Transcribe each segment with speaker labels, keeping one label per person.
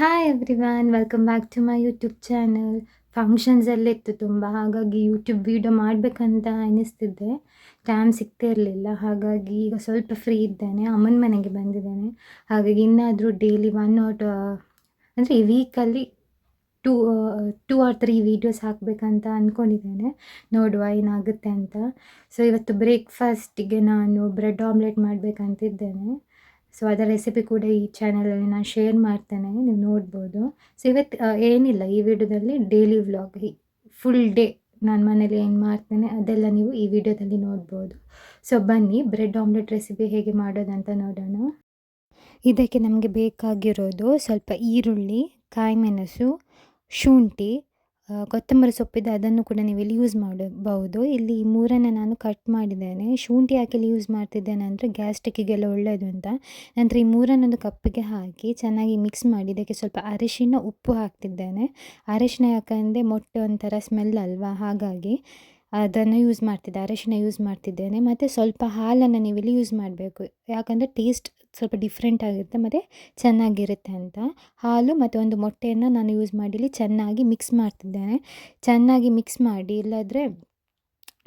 Speaker 1: Hi everyone welcome back to my YouTube channel functions ಎಲ್ಲ ಇತ್ತು ತುಂಬ, ಹಾಗಾಗಿ ಯೂಟ್ಯೂಬ್ ವೀಡಿಯೋ ಮಾಡಬೇಕಂತ ಅನ್ನಿಸ್ತಿದ್ದೆ ಟೈಮ್ ಸಿಗ್ತಾ ಇರಲಿಲ್ಲ, ಹಾಗಾಗಿ ಈಗ ಸ್ವಲ್ಪ ಫ್ರೀ ಇದ್ದೇನೆ, ಅಮ್ಮನ ಮನೆಗೆ ಬಂದಿದ್ದೇನೆ. ಹಾಗಾಗಿ ಇನ್ನಾದರೂ ಡೈಲಿ ಒನ್ ಆರ್ ಅಂದರೆ ಈ weekly two two or three videos ಹಾಕಬೇಕಂತ ಅಂದ್ಕೊಂಡಿದ್ದೇನೆ ನೋಡುವ ಏನಾಗುತ್ತೆ ಅಂತ. ಸೊ ಇವತ್ತು ಬ್ರೇಕ್ಫಾಸ್ಟಿಗೆ ನಾನು ಬ್ರೆಡ್ ಆಮ್ಲೆಟ್ ಮಾಡಬೇಕಂತಿದ್ದೇನೆ. ಸೊ ಅದರ ರೆಸಿಪಿ ಕೂಡ ಈ ಚಾನಲಲ್ಲಿ ನಾನು ಶೇರ್ ಮಾಡ್ತೇನೆ ನೀವು ನೋಡ್ಬೋದು. ಸೊ ಇವತ್ತು ಏನಿಲ್ಲ ಈ ವಿಡಿಯೋದಲ್ಲಿ ಡೈಲಿ ವ್ಲಾಗ್ ಫುಲ್ ಡೇ ನಾನು ಮನೇಲಿ ಏನು ಮಾಡ್ತೇನೆ ಅದೆಲ್ಲ ನೀವು ಈ ವಿಡಿಯೋದಲ್ಲಿ ನೋಡ್ಬೋದು. ಸೊ ಬನ್ನಿ ಬ್ರೆಡ್ ಆಮ್ಲೆಟ್ ರೆಸಿಪಿ ಹೇಗೆ ಮಾಡೋದಂತ ನೋಡೋಣ. ಇದಕ್ಕೆ ನಮಗೆ ಬೇಕಾಗಿರೋದು ಸ್ವಲ್ಪ ಈರುಳ್ಳಿ ಕಾಯಿಮೆಣಸು ಶುಂಠಿ ಆ, ಕೊತ್ತಂಬರಿ ಸೊಪ್ಪಿದೆ ಅದನ್ನು ಕೂಡ ನೀವು ಯೂಸ್ ಮಾಡಬಹುದು. ಇಲ್ಲಿ ಮೂರನ್ನು ನಾನು ಕಟ್ ಮಾಡಿದ್ದೇನೆ. ಶುಂಠಿ ಹಾಕಿಲಿ ಇಲ್ಲಿ ಯೂಸ್ ಮಾಡ್ತಿದ್ದೇನೆ ಅಂದರೆ ಗ್ಯಾಸ್ಟಿಕ್ಕಿಗೆಲ್ಲ ಒಳ್ಳೆಯದು ಅಂತ. ನಂತರ ಈ ಮೂರನ್ನೊಂದು ಕಪ್ಪಿಗೆ ಹಾಕಿ ಚೆನ್ನಾಗಿ ಮಿಕ್ಸ್ ಮಾಡಿ ಇದಕ್ಕೆ ಸ್ವಲ್ಪ ಅರಿಶಿನ, ಉಪ್ಪು ಹಾಕ್ತಿದ್ದೇನೆ. ಅರಿಶಿನ ಯಾಕಂದರೆ ಮೊಟ್ಟೆ ಒಂಥರ ಸ್ಮೆಲ್ ಅಲ್ವಾ? ಹಾಗಾಗಿ ಅದನ್ನು ಯೂಸ್ ಮಾಡ್ತಿದ್ದೆ. ಅರಿಶಿನ ಯೂಸ್ ಮಾಡ್ತಿದ್ದೇನೆ. ಮತ್ತು ಸ್ವಲ್ಪ ಹಾಲನ್ನು ನೀವಿಲ್ಲಿ ಯೂಸ್ ಮಾಡಬೇಕು. ಯಾಕಂದರೆ ಟೇಸ್ಟ್ ಸ್ವಲ್ಪ ಡಿಫ್ರೆಂಟ್ ಆಗಿರುತ್ತೆ, ಮತ್ತು ಚೆನ್ನಾಗಿರುತ್ತೆ ಅಂತ. ಹಾಲು ಮತ್ತು ಒಂದು ಮೊಟ್ಟೆಯನ್ನು ನಾನು ಯೂಸ್ ಮಾಡಿ ಚೆನ್ನಾಗಿ ಮಿಕ್ಸ್ ಮಾಡ್ತಿದ್ದೇನೆ. ಚೆನ್ನಾಗಿ ಮಿಕ್ಸ್ ಮಾಡಿ, ಇಲ್ಲಾದರೆ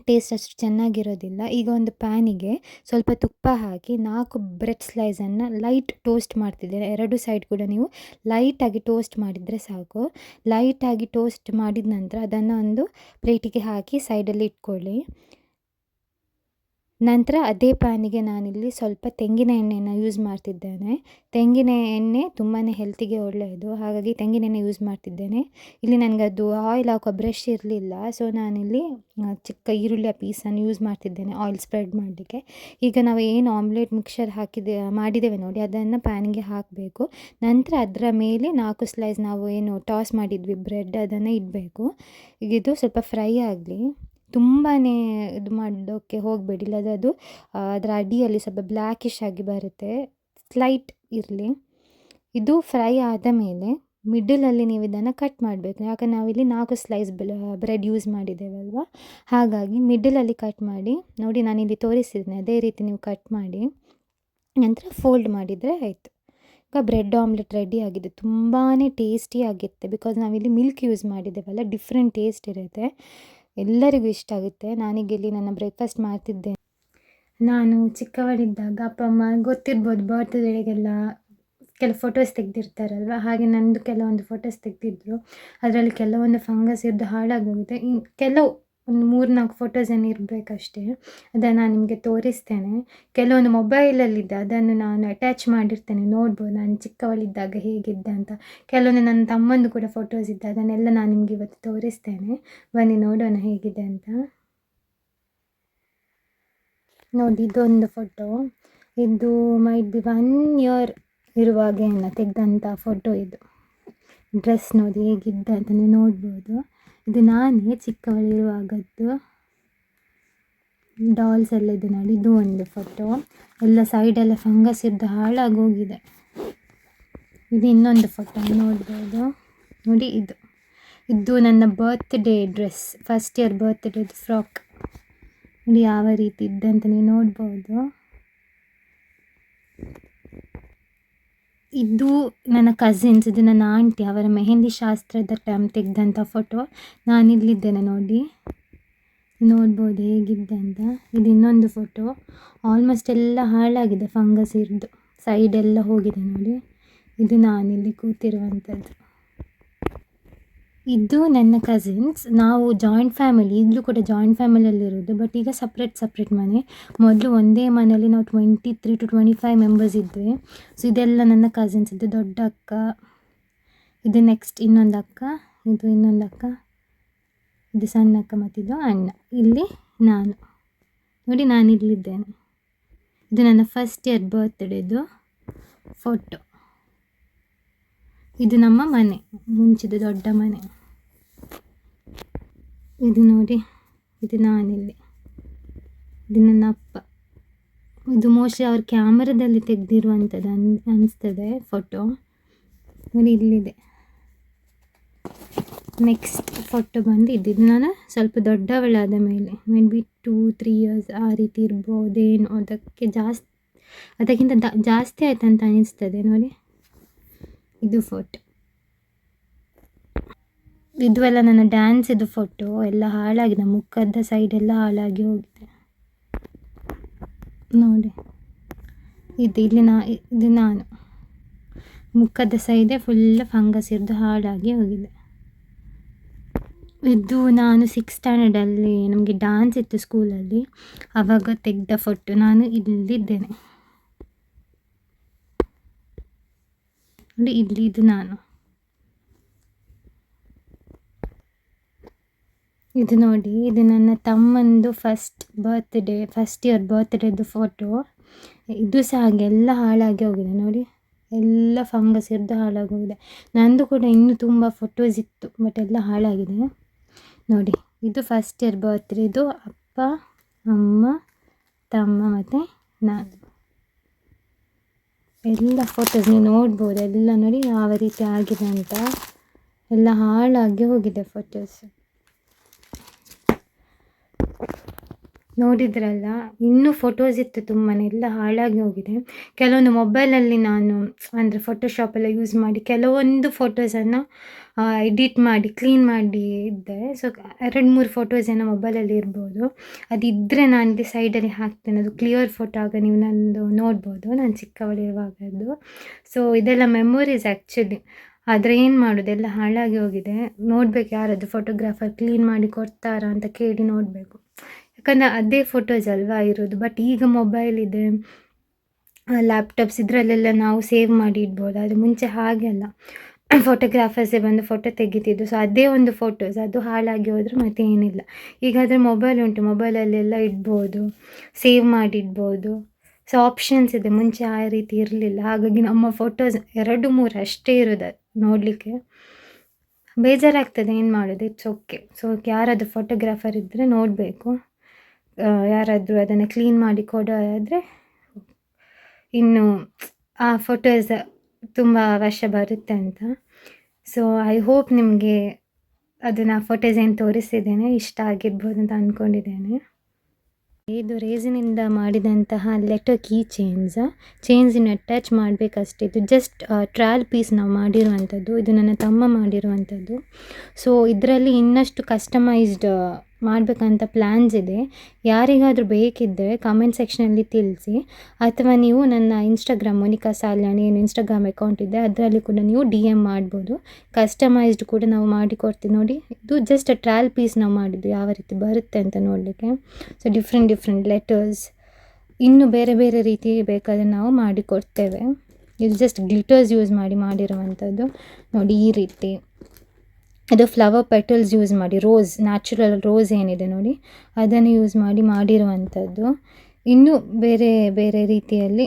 Speaker 1: ಟೇಸ್ಟ್ ಅಷ್ಟು ಚೆನ್ನಾಗಿರೋದಿಲ್ಲ. ಈಗ ಒಂದು ಪ್ಯಾನಿಗೆ ಸ್ವಲ್ಪ ತುಪ್ಪ ಹಾಕಿ ನಾಲ್ಕು ಬ್ರೆಡ್ ಸ್ಲೈಸನ್ನು ಲೈಟ್ ಟೋಸ್ಟ್ ಮಾಡ್ತಿದ್ದೇನೆ. ಎರಡು ಸೈಡ್ ಕೂಡ ನೀವು ಲೈಟಾಗಿ ಟೋಸ್ಟ್ ಮಾಡಿದರೆ ಸಾಕು. ಲೈಟಾಗಿ ಟೋಸ್ಟ್ ಮಾಡಿದ ನಂತರ ಅದನ್ನು ಒಂದು ಪ್ಲೇಟಿಗೆ ಹಾಕಿ ಸೈಡಲ್ಲಿ ಇಟ್ಕೊಳ್ಳಿ. ನಂತರ ಅದೇ ಪ್ಯಾನಿಗೆ ನಾನಿಲ್ಲಿ ಸ್ವಲ್ಪ ತೆಂಗಿನ ಎಣ್ಣೆಯನ್ನು ಯೂಸ್ ಮಾಡ್ತಿದ್ದೇನೆ. ತೆಂಗಿನ ಎಣ್ಣೆ ತುಂಬಾ ಹೆಲ್ತಿಗೆ ಒಳ್ಳೆಯದು. ಹಾಗಾಗಿ ತೆಂಗಿನ ಎಣ್ಣೆ ಯೂಸ್ ಮಾಡ್ತಿದ್ದೇನೆ. ಇಲ್ಲಿ ನನಗೆ ಅದು ಆಯಿಲ್ ಹಾಕೋ ಬ್ರಷ್ ಇರಲಿಲ್ಲ. ಸೊ ನಾನಿಲ್ಲಿ ಚಿಕ್ಕ ಈರುಳ್ಳಿಯ ಪೀಸನ್ನು ಯೂಸ್ ಮಾಡ್ತಿದ್ದೇನೆ ಆಯಿಲ್ ಸ್ಪ್ರೆಡ್ ಮಾಡಲಿಕ್ಕೆ. ಈಗ ನಾವು ಏನು ಆಮ್ಲೆಟ್ ಮಿಕ್ಸರ್ ಹಾಕಿದೆ, ಮಾಡಿದ್ದೇವೆ ನೋಡಿ, ಅದನ್ನು ಪ್ಯಾನಿಗೆ ಹಾಕಬೇಕು. ನಂತರ ಅದರ ಮೇಲೆ ನಾಲ್ಕು ಸ್ಲೈಸ್ ನಾವು ಏನು ಟಾಸ್ ಮಾಡಿದ್ವಿ ಬ್ರೆಡ್ ಅದನ್ನು ಇಡಬೇಕು. ಈಗ ಇದು ಸ್ವಲ್ಪ ಫ್ರೈ ಆಗಲಿ. ತುಂಬಾ ಇದು ಮಾಡೋಕ್ಕೆ ಹೋಗಬೇಡಿ. ಇಲ್ಲದ ಅದು ಅದರ ಅಡಿಯಲ್ಲಿ ಸ್ವಲ್ಪ ಬ್ಲ್ಯಾಕಿಶ್ ಆಗಿ ಬರುತ್ತೆ. ಸ್ಲೈಟ್ ಇರಲಿ. ಇದು ಫ್ರೈ ಆದ ಮೇಲೆ ಮಿಡಲಲ್ಲಿ ನೀವು ಇದನ್ನು ಕಟ್ ಮಾಡಬೇಕು. ಯಾಕಂದ್ರೆ ನಾವಿಲ್ಲಿ ನಾಲ್ಕು ಸ್ಲೈಸ್ ಬ್ರೆಡ್ ಯೂಸ್ ಮಾಡಿದ್ದೇವಲ್ವ ಹಾಗಾಗಿ ಮಿಡಲಲ್ಲಿ ಕಟ್ ಮಾಡಿ, ನೋಡಿ ನಾನಿಲ್ಲಿ ತೋರಿಸಿದ್ದೀನಿ ಅದೇ ರೀತಿ ನೀವು ಕಟ್ ಮಾಡಿ, ನಂತರ ಫೋಲ್ಡ್ ಮಾಡಿದರೆ ಆಯಿತು. ಈಗ ಬ್ರೆಡ್ ಆಮ್ಲೆಟ್ ರೆಡಿ ಆಗಿದೆ. ತುಂಬಾ ಟೇಸ್ಟಿಯಾಗಿರುತ್ತೆ ಬಿಕಾಸ್ ನಾವಿಲ್ಲಿ ಮಿಲ್ಕ್ ಯೂಸ್ ಮಾಡಿದ್ದೇವಲ್ಲ ಡಿಫ್ರೆಂಟ್ ಟೇಸ್ಟ್ ಇರುತ್ತೆ. ಎಲ್ಲರಿಗೂ ಇಷ್ಟ ಆಗುತ್ತೆ. ನಾನೀಗ ಇಲ್ಲಿ ನನ್ನ ಬ್ರೇಕ್ಫಾಸ್ಟ್ ಮಾಡ್ತಿದ್ದೆ ನಾನು ಚಿಕ್ಕವಳಿದ್ದಾಗ ಅಪ್ಪ, ಅಮ್ಮ ಗೊತ್ತಿರ್ಬೋದು ಬರ್ತ್ಡೇಗೆಲ್ಲ ಕೆಲವು ಫೋಟೋಸ್ ತೆಗೆದಿರ್ತಾರಲ್ವ? ಹಾಗೆ ನಂದು ಕೆಲವೊಂದು ಫೋಟೋಸ್ ತೆಗೆದಿದ್ರು. ಅದರಲ್ಲಿ ಕೆಲವೊಂದು ಫಂಗಸ್ ಇದ್ದು ಹಾಳಾಗೋಗಿದೆ ಇನ್ನು ಕೆಲವು ಒಂದು ಮೂರು ನಾಲ್ಕು ಫೋಟೋಸ್ ಏನು ಇರಬೇಕಷ್ಟೇ, ಅದನ್ನು ನಾನು ನಿಮಗೆ ತೋರಿಸ್ತೇನೆ. ಕೆಲವೊಂದು ಮೊಬೈಲಲ್ಲಿದ್ದೆ ಅದನ್ನು ನಾನು ಅಟ್ಯಾಚ್ ಮಾಡಿರ್ತೇನೆ, ನೋಡ್ಬೋದು ನಾನು ಚಿಕ್ಕವಳಿದ್ದಾಗ ಹೇಗಿದ್ದೆ ಅಂತ. ಕೆಲವೊಂದು ನನ್ನ ತಮ್ಮಂದು ಕೂಡ ಫೋಟೋಸ್ ಇದ್ದೆ, ಅದನ್ನೆಲ್ಲ ನಾನು ನಿಮಗೆ ಇವತ್ತು ತೋರಿಸ್ತೇನೆ. ಬನ್ನಿ ನೋಡೋಣ ಹೇಗಿದೆ ಅಂತ. ನೋಡಿ, ಇದೊಂದು ಫೋಟೋ ಇದು ಮೈಟ್ ಬಿ ಒನ್ ಇಯರ್ ಇರುವಾಗ ಏನು ತೆಗೆದಂಥ ಫೋಟೋ ಇದು. ಡ್ರೆಸ್ ನೋಡಿ ಹೇಗಿದ್ದೆ ಅಂತ ನೀವು ನೋಡ್ಬೋದು. ಇದು ನಾನೇ ಚಿಕ್ಕವಳಿರುವಾಗದ್ದು. ಡಾಲ್ಸ್ ಎಲ್ಲ ಇದು ನೋಡಿ, ಇದು ಒಂದು ಫೋಟೋ ಎಲ್ಲ ಸೈಡೆಲ್ಲ ಫಂಗಸ್ ಇದ್ದು ಹಾಳಾಗಿ ಹೋಗಿದೆ. ಇದು ಇನ್ನೊಂದು ಫೋಟೋ ನೋಡ್ಬೋದು. ನೋಡಿ ಇದು. ಇದು ನನ್ನ ಬರ್ತ್ಡೇ ಡ್ರೆಸ್ ಫಸ್ಟ್ ಇಯರ್ ಬರ್ತ್ಡೇದು ಫ್ರಾಕ್ ನೋಡಿ ಯಾವ ರೀತಿ ಇದ್ದಂತ ನೀವು ನೋಡ್ಬೋದು. ಇದು ನನ್ನ ಕಸಿನ್ಸ್ ಇದು ನನ್ನ ಆಂಟಿ ಅವರ ಮೆಹೆಂದಿ ಶಾಸ್ತ್ರದ ಟೈಮ್ ತೆಗೆದಂಥ ಫೋಟೋ ನಾನಿಲ್ಲಿದ್ದೇನೆ ನೋಡಿ. ನೋಡ್ಬೋದು ಹೇಗಿದ್ದೆ ಅಂತ. ಇದು ಇನ್ನೊಂದು ಫೋಟೋ ಆಲ್ಮೋಸ್ಟ್ ಎಲ್ಲ ಹಾಳಾಗಿದೆ ಫಂಗಸ್ ಇರ್ದು. ಸೈಡ್ ಎಲ್ಲ ಹೋಗಿದೆ ನೋಡಿ. ಇದು ನಾನಿಲ್ಲಿ ಕೂತಿರುವಂಥದ್ದು ಇದು ನನ್ನ ಕಸಿನ್ಸ್ ನಾವು ಜಾಯಿಂಟ್ ಫ್ಯಾಮಿಲಿ ಈಗಲೂ ಕೂಡ ಜಾಯಿಂಟ್ ಫ್ಯಾಮಿಲಿಯಲ್ಲಿರೋದು ಬಟ್ ಈಗ ಸಪ್ರೇಟ್ ಸಪ್ರೇಟ್ ಮನೆ. ಮೊದಲು ಒಂದೇ ಮನೆಯಲ್ಲಿ ನಾವು twenty three to twenty five members ಇದ್ವಿ. ಸೊ ಇದೆಲ್ಲ ನನ್ನ ಕಸಿನ್ಸ್ ಇದು ದೊಡ್ಡ ಅಕ್ಕ, ಇದು ನೆಕ್ಸ್ಟ್ ಇನ್ನೊಂದು ಅಕ್ಕ, ಇದು ಇನ್ನೊಂದು ಅಕ್ಕ, ಇದು ಸಣ್ಣ ಅಕ್ಕ ಮತ್ತಿದು ಅಣ್ಣ. ಇಲ್ಲಿ ನಾನು. ನೋಡಿ ನಾನು ಇಲ್ಲಿದ್ದೇನೆ ಇದು ನನ್ನ ಫಸ್ಟ್ ಇಯರ್ ಬರ್ತ್ಡೇದು ಫೋಟೋ ಇದು ನಮ್ಮ ಮನೆ, ಮುಂಚಿದ ದೊಡ್ಡ ಮನೆ. ಇದು ನೋಡಿ, ಇದು ನಾನಿಲ್ಲಿ. ಇದು ನನ್ನ ಅಪ್ಪ. ಇದು ಮೋಸ್ಟ್ಲಿ ಅವ್ರ ಕ್ಯಾಮರಾದಲ್ಲಿ ತೆಗೆದಿರುವಂಥದ್ದು ಅನ್, ಅನಿಸ್ತದೆ ಫೋಟೋ. ನೋಡಿ, ಇಲ್ಲಿದೆ. ನೆಕ್ಸ್ಟ್ ಫೋಟೋ ಬಂದು ಇದ್ದಿದ್ದು ಇದು ನಾನು ಸ್ವಲ್ಪ ದೊಡ್ಡವಳಾದ ಮೇಲೆ maybe two three years ಆ ರೀತಿ ಇರ್ಬೋದೇನು ಅದಕ್ಕೆ ಜಾಸ್ತಿ ಅದಕ್ಕಿಂತ ದ, ಜಾಸ್ತಿ ಅಂತ ಅನಿಸ್ತದೆ ನೋಡಿ. ಇದು ಫೋಟೋ. ಇದು ಎಲ್ಲ ನನ್ನ ಡ್ಯಾನ್ಸಿದು ಫೋಟೋ. ಎಲ್ಲ ಹಾಳಾಗಿದೆ. ಮುಖದ ಸೈಡ್ ಎಲ್ಲ ಹಾಳಾಗಿ ಹೋಗಿದೆ. ನೋಡಿ. ಇದು ಇಲ್ಲಿ ನಾ, ಇದು ನಾನು. ಮುಖದ ಸೈಡೆ ಫುಲ್ ಫಂಗಸ್ ಇದ್ದು ಹಾಳಾಗಿ ಹೋಗಿದೆ. ಇದು ನಾನು ಸಿಕ್ಸ್ ಸ್ಟ್ಯಾಂಡರ್ಡಲ್ಲಿ ನಮಗೆ ಡ್ಯಾನ್ಸ್ ಇತ್ತು ಸ್ಕೂಲಲ್ಲಿ ಆವಾಗ ತೆಗೆದ ಫೋಟೋ ನಾನು ಇಲ್ಲಿದ್ದೇನೆ. ನೋಡಿ, ಇಲ್ಲಿ ಇದು ನಾನು. ಇದು ನೋಡಿ, ಇದು ನನ್ನ ತಮ್ಮಂದು ಫಸ್ಟ್ ಬರ್ತ್ಡೇ ಫಸ್ಟ್ ಇಯರ್ ಬರ್ತ್ಡೇದು ಫೋಟೋ ಇದು ಸಹ ಹಾಗೆ, ಎಲ್ಲ ಹಾಳಾಗಿ ಹೋಗಿದೆ ನೋಡಿ. ಎಲ್ಲ ಫಂಗಸ್ ಹಿಡಿದು ಹಾಳಾಗೋಗಿದೆ ನಂದು ಕೂಡ ಇನ್ನೂ ತುಂಬ ಫೋಟೋಸ್ ಇತ್ತು ಬಟ್ ಎಲ್ಲ ಹಾಳಾಗಿದೆ. ನೋಡಿ, ಇದು ಫಸ್ಟ್ ಇಯರ್ ಬರ್ತ್ಡೇದು ಅಪ್ಪ, ಅಮ್ಮ, ತಮ್ಮ ಮತ್ತು ನಾನು. ಎಲ್ಲ ಫೋಟೋಸ್ ನೀವು ನೋಡ್ಬೋದು. ಎಲ್ಲ ನೋಡಿ ಯಾವ ರೀತಿ ಆಗಿದೆ ಅಂತ. ಎಲ್ಲ ಹಾಳಾಗಿ ಹೋಗಿದೆ ಫೋಟೋಸ್ ನೋಡಿದ್ರಲ್ಲ, ಇನ್ನೂ ಫೋಟೋಸ್ ಇತ್ತು ತುಂಬಾ ಎಲ್ಲ ಹಾಳಾಗಿ ಹೋಗಿದೆ. ಕೆಲವೊಂದು ಮೊಬೈಲಲ್ಲಿ ನಾನು, ಅಂದರೆ ಫೋಟೋಶಾಪೆಲ್ಲ ಯೂಸ್ ಮಾಡಿ, ಕೆಲವೊಂದು ಫೋಟೋಸನ್ನು ಎಡಿಟ್ ಮಾಡಿ ಕ್ಲೀನ್ ಮಾಡಿ ಇದ್ದೆ. ಸೊ ಎರಡು, ಮೂರು ಫೋಟೋಸ್ ಏನೋ ಮೊಬೈಲಲ್ಲಿ ಇರ್ಬೋದು. ಅದಿದ್ದರೆ ನಾನು ಸೈಡಲ್ಲಿ ಹಾಕ್ತೇನೆ. ಅದು ಕ್ಲಿಯರ್ ಫೋಟೋ ಆಗ ನೀವು ನಂದು ನೋಡ್ಬೋದು. ನಾನು ಚಿಕ್ಕವಳಿರುವಾಗದ್ದು. ಸೊ ಇದೆಲ್ಲ ಮೆಮೊರೀಸ್ ಆ್ಯಕ್ಚುಲಿ ಆದರೆ ಏನು ಮಾಡೋದು? ಎಲ್ಲ ಹಾಳಾಗಿ ಹೋಗಿದೆ. ನೋಡ್ಬೇಕು ಯಾರದು ಫೋಟೋಗ್ರಾಫರ್ ಕ್ಲೀನ್ ಮಾಡಿ ಕೊಡ್ತಾರಾ ಅಂತ ಕೇಳಿ ನೋಡಬೇಕು. ಯಾಕಂದರೆ ಅದೇ ಫೋಟೋಸ್ ಅಲ್ವಾ ಇರೋದು? ಬಟ್ ಈಗ ಮೊಬೈಲ್ ಇದೆ ಲ್ಯಾಪ್ಟಾಪ್ಸ್ ಇದರಲ್ಲೆಲ್ಲ ನಾವು ಸೇವ್ ಮಾಡಿ ಇಡ್ಬೋದು. ಅದು ಮುಂಚೆ ಹಾಗೆ ಅಲ್ಲ. ಫೋಟೋಗ್ರಾಫರ್ಸೇ ಬಂದು ಫೋಟೋ ತೆಗಿತಿದ್ದು. ಸೊ ಅದೇ ಒಂದು ಫೋಟೋಸ್ ಅದು ಹಾಳಾಗಿ ಹೋದರೆ ಮತ್ತೆ ಏನಿಲ್ಲ. ಈಗ ಆದರೆ ಮೊಬೈಲ್ ಉಂಟು ಮೊಬೈಲಲ್ಲೆಲ್ಲ ಇಡ್ಬೋದು. ಸೇವ್ ಮಾಡಿ ಇಡ್ಬೋದು. ಸೊ ಆಪ್ಷನ್ಸ್ ಇದೆ. ಮುಂಚೆ ಆ ರೀತಿ ಇರಲಿಲ್ಲ. ಹಾಗಾಗಿ ನಮ್ಮ ಫೋಟೋಸ್ ಎರಡು ಮೂರು ಅಷ್ಟೇ ಇರೋದು ನೋಡಲಿಕ್ಕೆ. ಬೇಜಾರಾಗ್ತದೆ. ಏನು ಮಾಡೋದು? ಇಟ್ಸ್ ಓಕೆ ಸೊ ಯಾರಾದರೂ ಫೋಟೋಗ್ರಾಫರ್ ಇದ್ದರೆ ನೋಡಬೇಕು. ಯಾರಾದರೂ ಅದನ್ನು ಕ್ಲೀನ್ ಮಾಡಿ ಕೊಡೋದಾದರೆ ಇನ್ನು ಆ ಫೋಟೋಸ್ ತುಂಬ ವರ್ಷ ಬರುತ್ತೆ ಅಂತ. ಸೊ ಐ ಹೋಪ್ ನಿಮಗೆ ಅದನ್ನು ಫೋಟೋಸ್ ಏನು ತೋರಿಸಿದ್ದೇನೆ, ಇಷ್ಟ ಆಗಿರ್ಬೋದು ಅಂತ ಅಂದ್ಕೊಂಡಿದ್ದೇನೆ ಇದು ರೇಸಿನಿಂದ ಮಾಡಿದಂತಹ ಲೆಟರ್ ಕೀ ಚೇನ್ಸ್ ಚೇನ್ಸಿನ ಅಟ್ಯಾಚ್ ಮಾಡಬೇಕಷ್ಟೇ. ಇದು ಜಸ್ಟ್ ಟ್ರಾಲ್ ಪೀಸ್ ನಾವು ಮಾಡಿರುವಂಥದ್ದು. ಇದು ನನ್ನ ತಮ್ಮ ಮಾಡಿರುವಂಥದ್ದು. ಸೊ ಇದರಲ್ಲಿ ಇನ್ನಷ್ಟು ಕಸ್ಟಮೈಸ್ಡ್ ಮಾಡಬೇಕಂತ ಪ್ಲ್ಯಾನ್ಸ್ ಇದೆ. ಯಾರಿಗಾದರೂ ಬೇಕಿದ್ದರೆ ಕಮೆಂಟ್ ಸೆಕ್ಷನಲ್ಲಿ ತಿಳಿಸಿ. ಅಥವಾ ನೀವು ನನ್ನ ಇನ್ಸ್ಟಾಗ್ರಾಮ್ ಮೋನಿಕಾ ಸಾಲ್ಯಾಣಿ ಏನು ಇನ್ಸ್ಟಾಗ್ರಾಮ್ ಅಕೌಂಟ್ ಇದೆ, ಅದರಲ್ಲಿ ಕೂಡ ನೀವು ಡಿ ಎಂ ಮಾಡ್ಬೋದು. ಕಸ್ಟಮೈಸ್ಡ್ ಕೂಡ ನಾವು ಮಾಡಿಕೊಡ್ತೀವಿ ನೋಡಿ. ಇದು ಜಸ್ಟ್ ಟ್ರಾಲ್ ಪೀಸ್ ನಾವು ಮಾಡಿದ್ದು, ಯಾವ ರೀತಿ ಬರುತ್ತೆ ಅಂತ ನೋಡಲಿಕ್ಕೆ. ಸೊ ಡಿಫ್ರೆಂಟ್ ಡಿಫ್ರೆಂಟ್ ಲೆಟರ್ಸ್ ಇನ್ನೂ ಬೇರೆ ಬೇರೆ ರೀತಿ ಬೇಕಾದರೆ ನಾವು ಮಾಡಿಕೊಡ್ತೇವೆ ಇದು ಜಸ್ಟ್ ಗ್ಲಿಟರ್ಸ್ ಯೂಸ್ ಮಾಡಿ ಮಾಡಿರುವಂಥದ್ದು. ನೋಡಿ ಈ ರೀತಿ. ಇದು ಫ್ಲವರ್ ಪೆಟಲ್ಸ್ ಯೂಸ್ ಮಾಡಿ ರೋಸ್ ನ್ಯಾಚುರಲ್ ರೋಸ್ ಏನಿದೆ ನೋಡಿ, ಅದನ್ನು ಯೂಸ್ ಮಾಡಿ ಮಾಡಿರುವಂಥದ್ದು. ಇನ್ನೂ ಬೇರೆ ಬೇರೆ ರೀತಿಯಲ್ಲಿ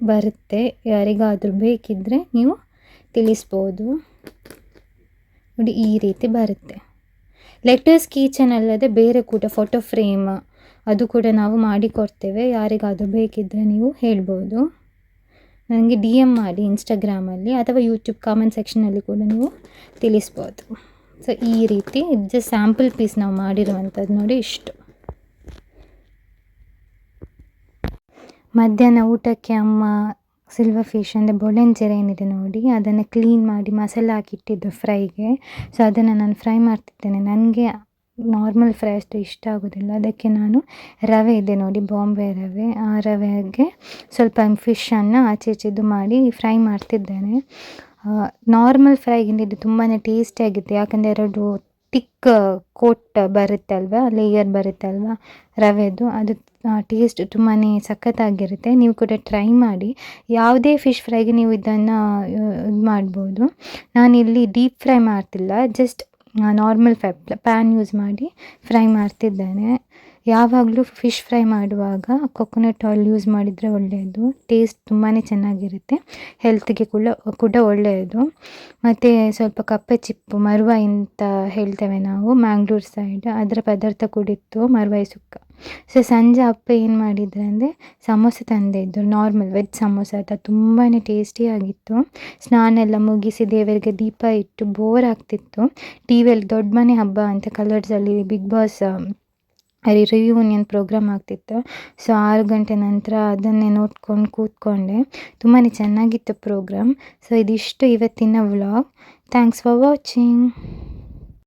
Speaker 1: ಬರುತ್ತೆ. ಯಾರಿಗಾದರೂ ಬೇಕಿದ್ದರೆ ನೀವು ತಿಳಿಸ್ಬೋದು. ನೋಡಿ, ಈ ರೀತಿ ಬರುತ್ತೆ. ಲೆಟರ್ಸ್ ಕೀಚನ್ ಅಲ್ಲದೆ ಬೇರೆ ಕೂಡ ಫೋಟೋ ಫ್ರೇಮ್ ಅದು ಕೂಡ ನಾವು ಮಾಡಿಕೊಡ್ತೇವೆ. ಯಾರಿಗಾದರೂ ಬೇಕಿದ್ದರೆ ನೀವು ಹೇಳ್ಬೋದು. ನನಗೆ ಡಿ ಎಂ ಮಾಡಿ ಇನ್ಸ್ಟಾಗ್ರಾಮಲ್ಲಿ ಅಥವಾ ಯೂಟ್ಯೂಬ್ ಕಾಮೆಂಟ್ ಸೆಕ್ಷನಲ್ಲಿ ಕೂಡ ನೀವು ತಿಳಿಸ್ಬೋದು. ಸೊ ಈ ರೀತಿ ಜಸ್ಟ್ ಸ್ಯಾಂಪಲ್ ಪೀಸ್ ನಾವು ಮಾಡಿರುವಂಥದ್ದು ನೋಡಿ ಇಷ್ಟು. ಮಧ್ಯಾಹ್ನ ಊಟಕ್ಕೆ ಅಮ್ಮ ಸಿಲ್ವರ್ ಫಿಶ್ ಅಂದರೆ ಬೊಳೆಂಜೆರೆ ಏನಿದೆ ನೋಡಿ, ಅದನ್ನು ಕ್ಲೀನ್ ಮಾಡಿ ಮಸಾಲೆ ಹಾಕಿಟ್ಟಿದ್ದು ಫ್ರೈಗೆ ಸೊ ಅದನ್ನು ನಾನು ಫ್ರೈ ಮಾಡ್ತಿದ್ದೇನೆ. ನನಗೆ ನಾರ್ಮಲ್ ಫ್ರೈ ಅಷ್ಟು ಇಷ್ಟ ಆಗೋದಿಲ್ಲ. ಅದಕ್ಕೆ ನಾನು ರವೆ ಇದೆ ನೋಡಿ, ಬಾಂಬೆ ರವೆ. ಆ ರವೆಗೆ ಸ್ವಲ್ಪ ಫಿಶನ್ನು ಆಚೆ ಈಚೆದು ಮಾಡಿ ಫ್ರೈ ಮಾಡ್ತಿದ್ದೇನೆ. ನಾರ್ಮಲ್ ಫ್ರೈಗಿಂತ ಇದು ತುಂಬಾ ಟೇಸ್ಟಿಯಾಗಿತ್ತು ಯಾಕಂದರೆ ಎರಡು ತಿಕ್ ಕೋಟ್ ಬರುತ್ತೆ ಅಲ್ವಾ? ಲೇಯರ್ ಬರುತ್ತೆ ಅಲ್ವಾ? ರವೆದು. ಅದು ಟೇಸ್ಟ್ ತುಂಬಾ ಸಖತ್ತಾಗಿರುತ್ತೆ. ನೀವು ಕೂಡ ಟ್ರೈ ಮಾಡಿ. ಯಾವುದೇ ಫಿಶ್ ಫ್ರೈಗೆ ನೀವು ಇದನ್ನು ಇದು ಮಾಡ್ಬೋದು. ನಾನಿಲ್ಲಿ ಡೀಪ್ ಫ್ರೈ ಮಾಡ್ತಿಲ್ಲ. Just normal fry pan use ಮಾಡಿ ಫ್ರೈ ಮಾಡ್ತಿದ್ದೇನೆ. ಯಾವಾಗಲೂ ಫಿಶ್ ಫ್ರೈ ಮಾಡುವಾಗ ಕೊಕೊನಟ್ ಆಯಿಲ್ ಯೂಸ್ ಮಾಡಿದರೆ ಒಳ್ಳೆಯದು. ಟೇಸ್ಟ್ ತುಂಬಾ ಚೆನ್ನಾಗಿರುತ್ತೆ. ಹೆಲ್ತ್ಗೆ ಕೂಡ ಕೂಡ ಒಳ್ಳೆಯದು. ಮತ್ತು ಸ್ವಲ್ಪ ಕಪ್ಪೆ ಚಿಪ್ಪು, ಮರುವ ಅಂತ ಹೇಳ್ತೇವೆ ನಾವು ಮ್ಯಾಂಗ್ಳೂರ್ ಸೈಡ್ ಅದರ ಪದಾರ್ಥ ಕೂಡ ಇತ್ತು ಮರುವಾಯಿ ಸುಕ್ಕ. ಸೊ ಸಂಜೆ ಅಪ್ಪ ಏನು ಮಾಡಿದ್ರು ಅಂದರೆ, ಸಮೋಸ ತಂದಿದ್ದು. ನಾರ್ಮಲ್ ವೆಜ್ ಸಮೋಸ ಅದು ತುಂಬಾ ಟೇಸ್ಟಿಯಾಗಿತ್ತು ಸ್ನಾನ ಎಲ್ಲ ಮುಗಿಸಿ ದೇವರಿಗೆ ದೀಪ ಇಟ್ಟು ಬೋರ್ ಆಗ್ತಿತ್ತು. ಟಿ ವಿಯಲ್ಲಿ ದೊಡ್ಡ ಮನೆ ಹಬ್ಬ ಅಂತ ಕಲರ್ಸಲ್ಲಿ ಬಿಗ್ ಬಾಸ್ ರಿಯೂನಿಯನ್ ಪ್ರೋಗ್ರಾಮ್ ಆಗ್ತಿತ್ತು. ಸೊ ಆರು ಗಂಟೆ ನಂತರ ಅದನ್ನೇ ನೋಡ್ಕೊಂಡು ಕೂತ್ಕೊಂಡೆ. ತುಂಬಾ ಚೆನ್ನಾಗಿತ್ತು ಪ್ರೋಗ್ರಾಮ್ ಸೊ ಇದಿಷ್ಟು ಇವತ್ತಿನ ವ್ಲಾಗ್ ಥ್ಯಾಂಕ್ಸ್ ಫಾರ್ ವಾಚಿಂಗ್